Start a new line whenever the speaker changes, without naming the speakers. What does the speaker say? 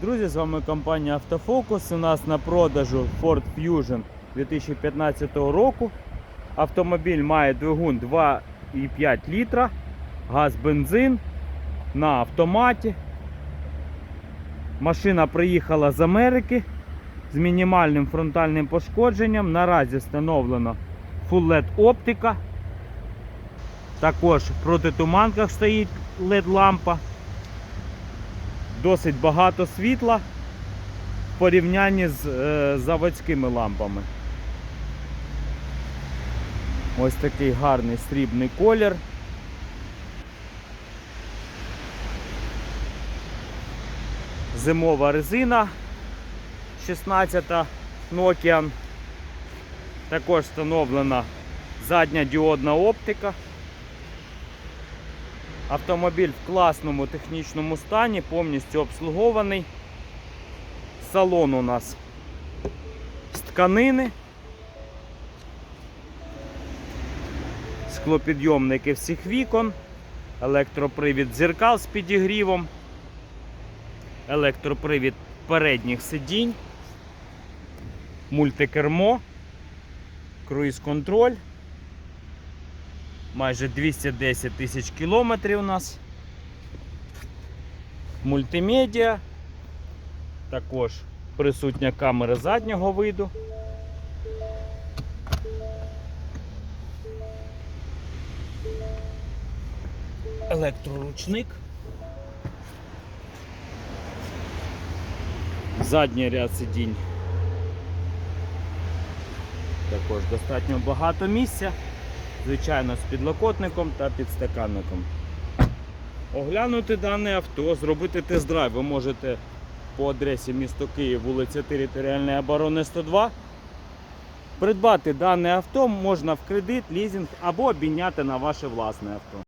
Друзі, з вами компанія Автофокус. У нас на продажу Ford Fusion 2015 року. Автомобіль має двигун 2,5 літра, газ бензин на автоматі. Машина приїхала з Америки з мінімальним фронтальним пошкодженням. Наразі встановлено Full LED оптика. Також в протитуманках стоїть LED лампа досить багато світла в порівнянні з е, заводськими лампами. Ось такий гарний срібний колір. Зимова резина 16 Nokian. Також встановлена задня діодна оптика. Автомобіль в класному технічному стані, повністю обслугований. Салон у нас з тканини. Склопідйомники всіх вікон, електропривід дзеркал з підігрівом, електропривід передніх сидінь, мультикермо, круїз-контроль. Майже 210 тисяч кілометрів у нас. Мультимедіа. Також присутня камера заднього виду. Електроручник. Задній ряд сидінь. Також достатньо багато місця звичайно, з підлокотником та підстаканником. Оглянути дане авто, зробити тест-драйв ви можете по адресі місто Київ, вулиця Територіальної оборони 102. Придбати дане авто можна в кредит, лізинг або обміняти на ваше власне авто.